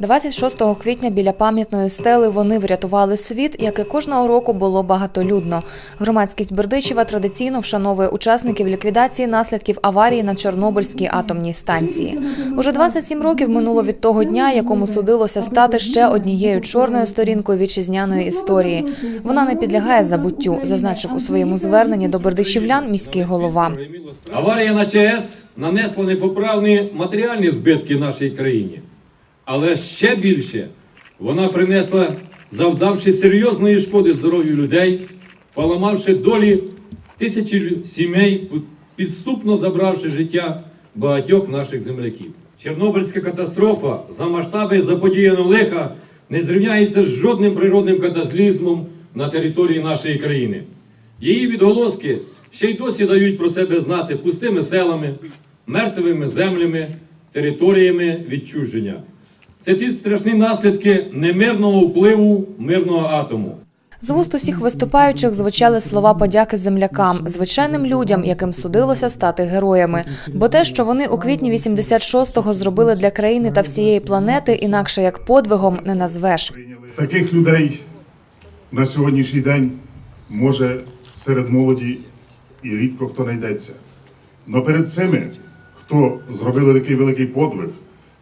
26 квітня біля пам'ятної стели вони врятували світ, як і кожного року було багатолюдно. Громадськість Бердичева традиційно вшановує учасників ліквідації наслідків аварії на Чорнобильській атомній станції. Уже 27 років минуло від того дня, якому судилося стати ще однією чорною сторінкою вітчизняної історії. Вона не підлягає забуттю, зазначив у своєму зверненні до бердичівлян міський голова. Аварія на ЧАЕС нанесла непоправні матеріальні збитки нашій країні. Але ще більше вона принесла, завдавши серйозної шкоди здоров'ю людей, поламавши долі тисячі сімей, підступно забравши життя багатьох наших земляків. Чорнобильська катастрофа за масштаби заподіяного лиха не зрівняється з жодним природним катаклізмом на території нашої країни. Її відголоски ще й досі дають про себе знати пустими селами, мертвими землями, територіями відчуження. Це ті страшні наслідки немирного впливу мирного атому. З вуст усіх виступаючих звучали слова подяки землякам, звичайним людям, яким судилося стати героями. Бо те, що вони у квітні 86-го зробили для країни та всієї планети, інакше як подвигом не назвеш. Таких людей на сьогоднішній день може серед молоді і рідко хто знайдеться. Но перед цими, хто зробили такий великий подвиг,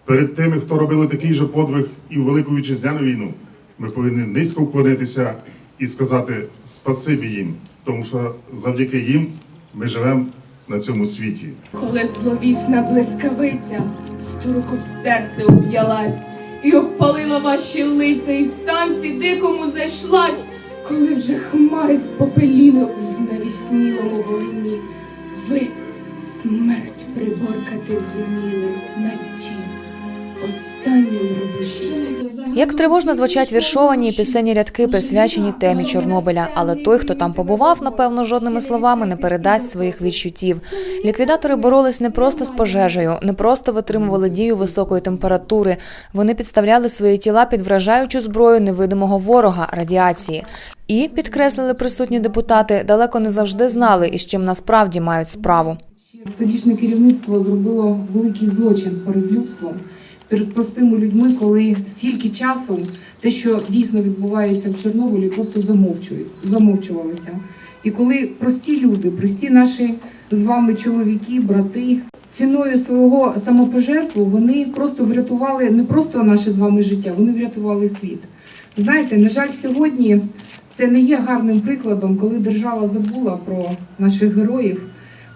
перед тими, хто робили такий же подвиг і в Велику Вітчизняну війну, ми повинні низько вклонитися і сказати спасибі їм, тому що завдяки їм ми живемо на цьому світі. Коли зловісна блискавиця струко в серце уп'ялась і обпалила ваші лиця, і в танці дикому зайшлась, коли вже хмари спопеліли у знавіснілому вогні, ви смерть приборкати зуміли на ті останньому рубежі. Як тривожно звучать віршовані і пісенні рядки, присвячені темі Чорнобиля. Але той, хто там побував, напевно, жодними словами не передасть своїх відчуттів. Ліквідатори боролись не просто з пожежею, не просто витримували дію високої температури. Вони підставляли свої тіла під вражаючу зброю невидимого ворога радіації. І підкреслили присутні депутати, далеко не завжди знали, із чим насправді мають справу. Тодішнє керівництво зробило великий злочин перед людством, перед простими людьми, коли стільки часу те, що дійсно відбувається в Чорнобилі, просто замовчувалося. І коли прості люди, прості наші з вами чоловіки, брати, ціною свого самопожертву вони просто врятували не просто наше з вами життя, вони врятували світ. Знаєте, на жаль, сьогодні це не є гарним прикладом, коли держава забула про наших героїв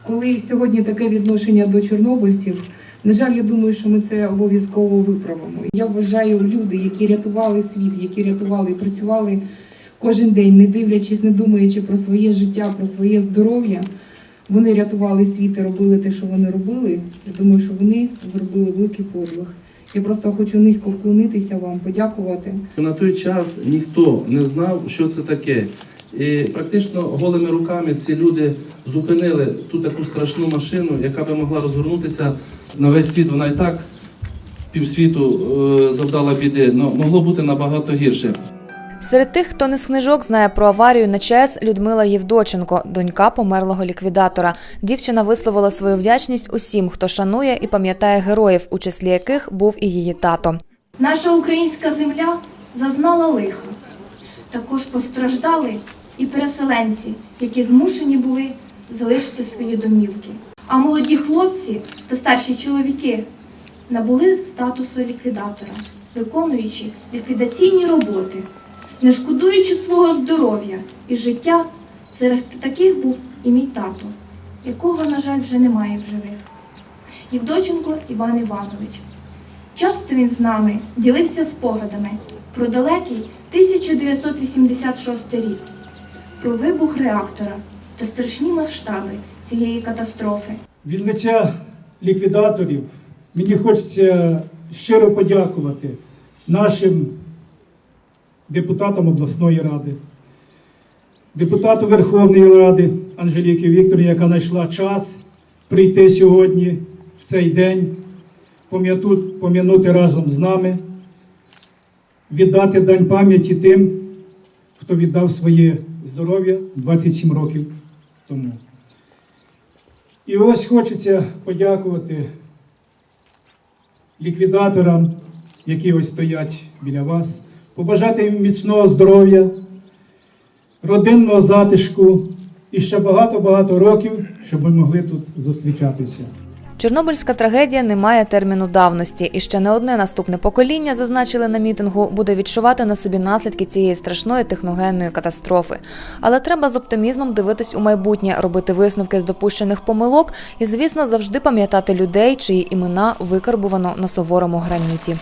коли сьогодні таке відношення до чорнобильців, на жаль, я думаю, що ми це обов'язково виправимо. Я вважаю, люди, які рятували світ, які рятували і працювали кожен день, не дивлячись, не думаючи про своє життя, про своє здоров'я, вони рятували світ і робили те, що вони робили. Я думаю, що вони зробили великий подвиг. Я просто хочу низько вклонитися вам, подякувати. На той час ніхто не знав, що це таке. І практично голими руками ці люди зупинили ту таку страшну машину, яка би могла розгорнутися на весь світ. Вона і так півсвіту е, завдала біди, але могло бути набагато гірше. Серед тих, хто не з книжок знає про аварію на ЧАЕС, Людмила Євдоченко, донька померлого ліквідатора. Дівчина висловила свою вдячність усім, хто шанує і пам'ятає героїв, у числі яких був і її тато. Наша українська земля зазнала лиха. Також постраждали і переселенці, які змушені були залишити свої домівки. А молоді хлопці та старші чоловіки набули статусу ліквідатора, виконуючи ліквідаційні роботи, не шкодуючи свого здоров'я і життя. Серед таких був і мій тато, якого, на жаль, вже немає в живих. Євдоченко Іван Іванович. Часто він з нами ділився спогадами про далекий 1986 рік, про вибух реактора та страшні масштаби цієї катастрофи. Від лиця ліквідаторів мені хочеться щиро подякувати нашим депутатам обласної ради, депутату Верховної Ради Анжеліки Вікторівні, яка знайшла час прийти сьогодні в цей день, пом'янути разом з нами, віддати дань пам'яті тим, хто віддав своє здоров'я 27 років тому. І ось хочеться подякувати ліквідаторам, які ось стоять біля вас, побажати їм міцного здоров'я, родинного затишку і ще багато-багато років, щоб ми могли тут зустрічатися. Чорнобильська трагедія не має терміну давності, і ще не одне наступне покоління, зазначили на мітингу, буде відчувати на собі наслідки цієї страшної техногенної катастрофи. Але треба з оптимізмом дивитись у майбутнє, робити висновки з допущених помилок і, звісно, завжди пам'ятати людей, чиї імена викарбувано на суворому граніті.